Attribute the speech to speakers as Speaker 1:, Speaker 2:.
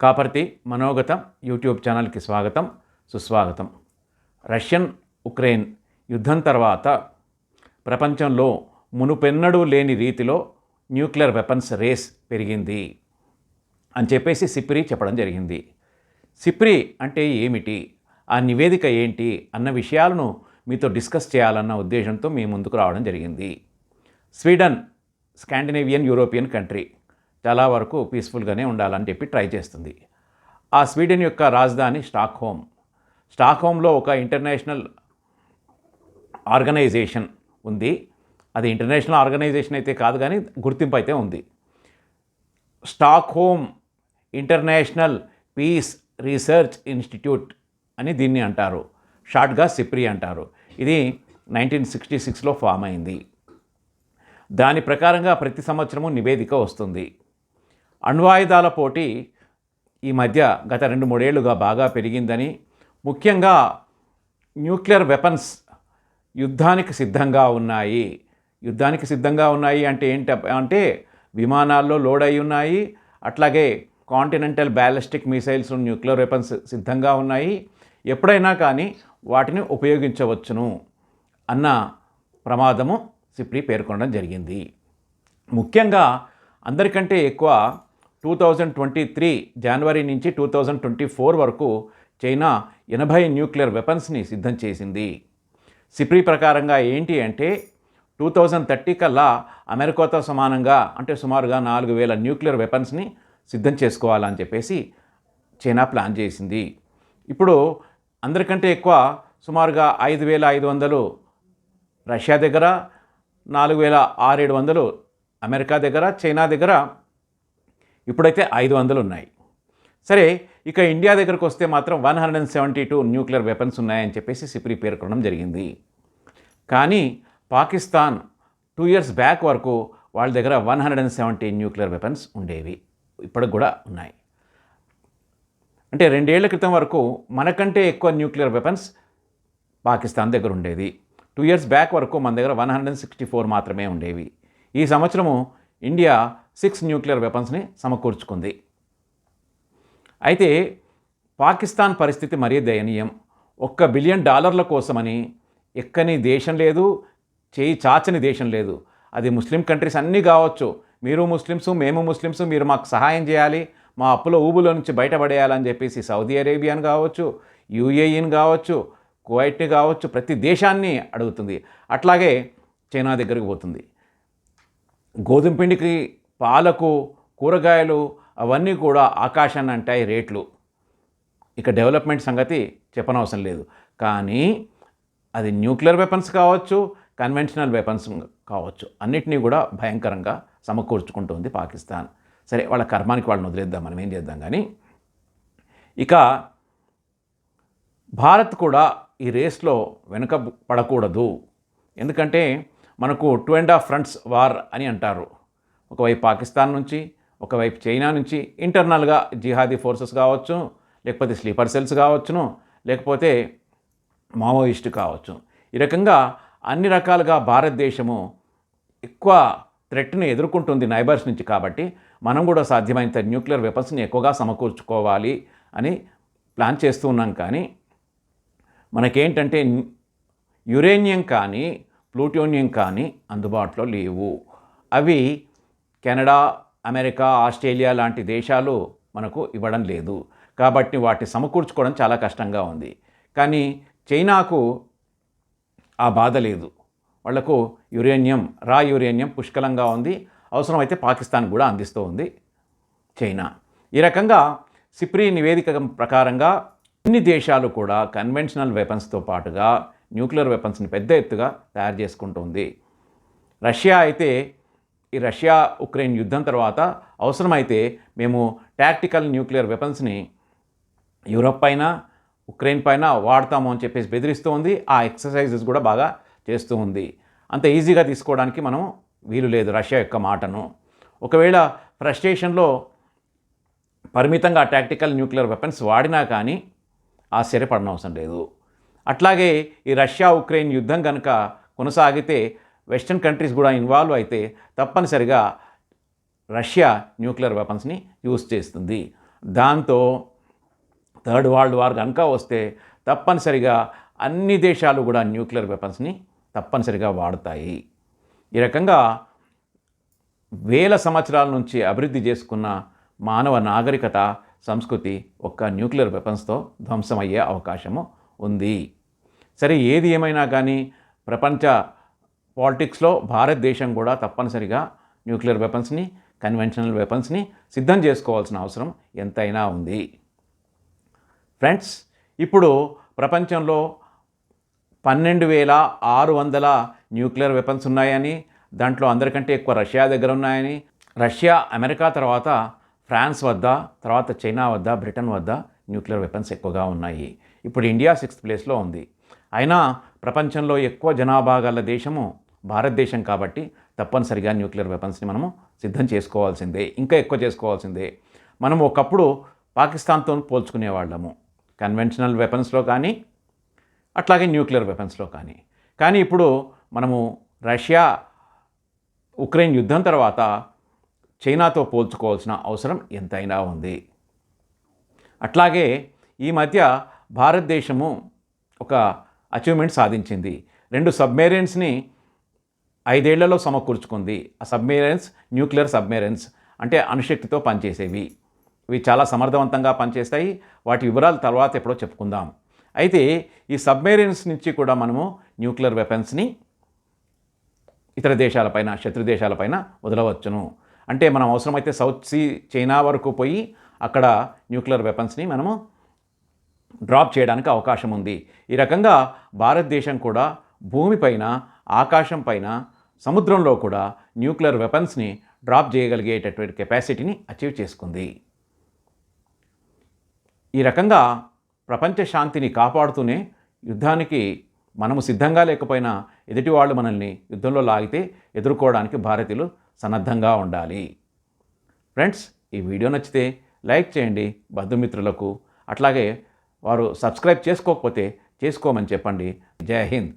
Speaker 1: Kaparthi మనోగతం YouTube ఛానల్కి స్వాగతం సుస్వాగతం. రష్యన్ ఉక్రెయిన్ యుద్ధం తర్వాత ప్రపంచంలో మునుపెన్నడూ లేని రీతిలో న్యూక్లియర్ వెపన్స్ రేస్ పెరిగింది అని చెప్పేసి సిప్రి చెప్పడం జరిగింది. సిప్రి అంటే ఏమిటి? ఆ నివేదిక ఏంటి? అన్న విషయాలను మీతో డిస్కస్ చేయాలన్న ఉద్దేశంతో మీ ముందుకు రావడం జరిగింది. స్వీడన్ స్కాండినేవియన్ యూరోపియన్ కంట్రీ చాలా వరకు పీస్ఫుల్గానే ఉండాలని చెప్పి ట్రై చేస్తుంది. ఆ స్వీడన్ యొక్క రాజధాని స్టాక్హోమ్. స్టాక్హోమ్లో ఒక ఇంటర్నేషనల్ ఆర్గనైజేషన్ ఉంది. అది ఇంటర్నేషనల్ ఆర్గనైజేషన్ అయితే కాదు కానీ గుర్తింపు అయితే ఉంది. Stockholm International Peace Research Institute అని దీన్ని అంటారు. షార్ట్గా సిప్రి అంటారు. ఇది నైన్టీన్ సిక్స్టీ సిక్స్లో ఫామ్ అయింది. దాని ప్రకారంగా ప్రతి సంవత్సరము నివేదిక వస్తుంది. అణ్వాయుధాల పోటీ ఈ మధ్య గత రెండు మూడేళ్ళుగా బాగా పెరిగిందని ముఖ్యంగా న్యూక్లియర్ వెపన్స్ యుద్ధానికి సిద్ధంగా ఉన్నాయి. యుద్ధానికి సిద్ధంగా ఉన్నాయి అంటే ఏంటి? అంటే విమానాల్లో లోడ్ అయి ఉన్నాయి. అట్లాగే continental ballistic missiles nuclear weapons సిద్ధంగా ఉన్నాయి. ఎప్పుడైనా కానీ వాటిని ఉపయోగించవచ్చును అన్న ప్రమాదము సిప్రి పేర్కొనడం జరిగింది. ముఖ్యంగా అందరికంటే ఎక్కువ టూ థౌజండ్ ట్వంటీ త్రీ జనవరి నుంచి టూ థౌజండ్ ట్వంటీ ఫోర్ వరకు చైనా ఎనభై న్యూక్లియర్ వెపన్స్ని సిద్ధం చేసింది. సిప్రీ ప్రకారంగా ఏంటి అంటే టూ థౌజండ్ థర్టీ కల్లా అమెరికాతో సమానంగా అంటే సుమారుగా నాలుగు వేల న్యూక్లియర్ వెపన్స్ని సిద్ధం చేసుకోవాలని చెప్పేసి చైనా ప్లాన్ చేసింది. ఇప్పుడు అందరికంటే ఎక్కువ సుమారుగా ఐదు వేల ఐదు వందలు రష్యా దగ్గర నాలుగు వేల ఆరేడు వందలు అమెరికా దగ్గర చైనా దగ్గర ఇప్పుడైతే ఐదు వందలు ఉన్నాయి సరే ఇక ఇండియా దగ్గరకు వస్తే మాత్రం one hundred and seventy two nuclear weapons ఉన్నాయని చెప్పేసి సిప్రి పేర్కొనడం జరిగింది. కానీ పాకిస్తాన్ టూ ఇయర్స్ బ్యాక్ వరకు వాళ్ళ దగ్గర one hundred and seventy nuclear weapons ఉండేవి. ఇప్పటికి కూడా ఉన్నాయి. అంటే రెండేళ్ళ క్రితం వరకు మనకంటే ఎక్కువ న్యూక్లియర్ వెపన్స్ పాకిస్తాన్ దగ్గర ఉండేది. టూ ఇయర్స్ బ్యాక్ వరకు మన దగ్గర వన్ హండ్రెడ్ సిక్స్టీ ఫోర్ మాత్రమే ఉండేవి. ఈ సంవత్సరము ఇండియా సిక్స్ న్యూక్లియర్ వెపన్స్ని సమకూర్చుకుంది. అయితే పాకిస్తాన్ పరిస్థితి మరీ దయనీయం. ఒక్క బిలియన్ డాలర్ల కోసమని ఎక్కని దేశం లేదు చేయి చాచని దేశం లేదు. అది ముస్లిం కంట్రీస్ అన్నీ కావచ్చు. మీరు ముస్లిమ్స్ మేము ముస్లిమ్స్ మీరు మాకు సహాయం చేయాలి. మా అప్పుల ఊబులో నుంచి బయటపడేయాలని చెప్పేసి సౌదీ అరేబియాని కావచ్చు యూఏఈని కావచ్చు కువైట్ని కావచ్చు ప్రతి దేశాన్ని అడుగుతుంది. అట్లాగే చైనా దగ్గరికి పోతుంది. గోధుమ పిండికి పాలకు కూరగాయలు అవన్నీ కూడా ఆకాశాన్ని అంటాయి రేట్లు. ఇక డెవలప్మెంట్ సంగతి చెప్పనవసరం లేదు. కానీ అది న్యూక్లియర్ వెపన్స్ కావచ్చు కన్వెన్షనల్ వెపన్స్ కావచ్చు. అన్నిటినీ కూడా భయంకరంగా సమకూర్చుకుంటుంది పాకిస్తాన్. సరే వాళ్ళ కర్మానికి వాళ్ళని వదిలేద్దాం మనం ఏం చేద్దాం కానీ ఇక భారత్ కూడా ఈ రేస్లో వెనుక పడకూడదు ఎందుకంటే మనకు two and half fronts war అని అంటారు. ఒకవైపు పాకిస్తాన్ నుంచి ఒకవైపు చైనా నుంచి ఇంటర్నల్గా జిహాదీ ఫోర్సెస్ కావచ్చు లేకపోతే స్లీపర్ సెల్స్ కావచ్చును లేకపోతే మావోయిస్ట్ కావచ్చు. ఈ రకంగా అన్ని రకాలుగా భారతదేశము ఎక్కువ థ్రెట్ని ఎదుర్కొంటుంది నైబర్స్ నుంచి కాబట్టి మనం కూడా సాధ్యమైనంత న్యూక్లియర్ వెపన్స్ని ఎక్కువగా సమకూర్చుకోవాలి అని ప్లాన్ చేస్తూ ఉన్నాం కానీ మనకేంటంటే యురేనియం కానీ ప్లూటోనియం కానీ అందుబాటులో లేవు. అవి కెనడా అమెరికా ఆస్ట్రేలియా లాంటి దేశాలు మనకు ఇవ్వడం లేదు. కాబట్టి వాటిని సమకూర్చుకోవడం చాలా కష్టంగా ఉంది. కానీ చైనాకు ఆ బాధ లేదు. వాళ్ళకు యురేనియం రా యురేనియం పుష్కలంగా ఉంది. అవసరమైతే పాకిస్తాన్ కూడా అందిస్తూ ఉంది చైనా. ఈ రకంగా సిప్రీ నివేదిక ప్రకారంగా అన్ని దేశాలు కూడా కన్వెన్షనల్ వెపన్స్తో పాటుగా న్యూక్లియర్ వెపన్స్ని పెద్ద ఎత్తుగా తయారు చేసుకుంటుంది రష్యా అయితే ఈ రష్యా ఉక్రెయిన్ యుద్ధం తర్వాత అవసరమైతే మేము టాక్టికల్ న్యూక్లియర్ వెపన్స్ని యూరప్ పైన ఉక్రెయిన్ పైన వాడతాము అని చెప్పేసి బెదిరిస్తూ ఉంది. ఆ ఎక్సర్సైజెస్ కూడా బాగా చేస్తూ ఉంది. అంత ఈజీగా తీసుకోవడానికి మనం వీలు లేదు రష్యా యొక్క మాటను. ఒకవేళ ఫ్రస్ట్రేషన్లో పరిమితంగా టాక్టికల్ న్యూక్లియర్ వెపన్స్ వాడినా కానీ ఆశ్చర్యపడనవసరం లేదు. అట్లాగే ఈ రష్యా ఉక్రెయిన్ యుద్ధం కనుక కొనసాగితే వెస్టర్న్ కంట్రీస్ కూడా ఇన్వాల్వ్ అయితే తప్పనిసరిగా రష్యా న్యూక్లియర్ వెపన్స్ని యూజ్ చేస్తుంది. దాంతో థర్డ్ వరల్డ్ వార్ కనుక వస్తే తప్పనిసరిగా అన్ని దేశాలు కూడా న్యూక్లియర్ వెపన్స్ని తప్పనిసరిగా వాడతాయి. ఈ రకంగా వేల సంవత్సరాల నుంచి అభివృద్ధి చేసుకున్న మానవ నాగరికత సంస్కృతి ఒక్క న్యూక్లియర్ వెపన్స్తో ధ్వంసమయ్యే అవకాశము ఉంది. సరే ఏది ఏమైనా కానీ ప్రపంచ పాలిటిక్స్లో భారతదేశం కూడా తప్పనిసరిగా న్యూక్లియర్ వెపన్స్ని కన్వెన్షనల్ వెపన్స్ని సిద్ధం చేసుకోవాల్సిన అవసరం ఎంతైనా ఉంది. ఫ్రెండ్స్ ఇప్పుడు ప్రపంచంలో పన్నెండు వేల ఆరు వందల న్యూక్లియర్ వెపన్స్ ఉన్నాయని దాంట్లో అందరికంటే ఎక్కువ రష్యా దగ్గర ఉన్నాయని రష్యా అమెరికా తర్వాత ఫ్రాన్స్ వద్ద తర్వాత చైనా వద్ద బ్రిటన్ వద్ద న్యూక్లియర్ వెపన్స్ ఎక్కువగా ఉన్నాయి. ఇప్పుడు ఇండియా సిక్స్త్ ప్లేస్లో ఉంది. అయినా ప్రపంచంలో ఎక్కువ జనాభా గల దేశము భారతదేశం కాబట్టి తప్పనిసరిగా న్యూక్లియర్ వెపన్స్ని మనము సిద్ధం చేసుకోవాల్సిందే ఇంకా ఎక్కువ చేసుకోవాల్సిందే. మనం ఒకప్పుడు పాకిస్తాన్తో పోల్చుకునేవాళ్ళము. కన్వెన్షనల్ వెపన్స్లో కానీ అట్లాగే న్యూక్లియర్ వెపన్స్లో కానీ. కానీ ఇప్పుడు మనము రష్యా ఉక్రెయిన్ యుద్ధం తర్వాత చైనాతో పోల్చుకోవాల్సిన అవసరం ఎంతైనా ఉంది. అట్లాగే ఈ మధ్య భారతదేశము ఒక అచీవ్మెంట్ సాధించింది. రెండు సబ్మెరీన్స్ని ఐదేళ్ళలో సమకూర్చుకుంది. ఆ సబ్మెరైన్స్ న్యూక్లియర్ సబ్మెరైన్స్ అంటే అణుశక్తితో పనిచేసేవి. ఇవి చాలా సమర్థవంతంగా పనిచేస్తాయి. వాటి వివరాలు తర్వాత ఎప్పుడో చెప్పుకుందాం. అయితే ఈ సబ్మెరైన్స్ నుంచి కూడా మనము న్యూక్లియర్ వెపన్స్ని ఇతర దేశాలపైన శత్రు దేశాలపైన వదలవచ్చును. అంటే మనం అవసరమైతే సౌత్ సీ చైనా వరకు పోయి అక్కడ న్యూక్లియర్ వెపన్స్ని మనము డ్రాప్ చేయడానికి అవకాశం ఉంది. ఈ రకంగా భారతదేశం కూడా భూమిపైన ఆకాశం పైన సముద్రంలో కూడా న్యూక్లియర్ వెపన్స్ని డ్రాప్ చేయగలిగేటటువంటి కెపాసిటీని అచీవ్ చేసుకుంది. ఈ రకంగా ప్రపంచ శాంతిని కాపాడుతూనే యుద్ధానికి మనము సిద్ధంగా లేకపోయినా ఎదుటి వాళ్ళు మనల్ని యుద్ధంలో లాగితే ఎదుర్కోవడానికి భారతీయులు సన్నద్ధంగా ఉండాలి. ఫ్రెండ్స్ ఈ వీడియో నచ్చితే లైక్ చేయండి బంధుమిత్రులకు అట్లాగే వారు సబ్స్క్రైబ్ చేసుకోకపోతే చేసుకోమని చెప్పండి. జై హింద్.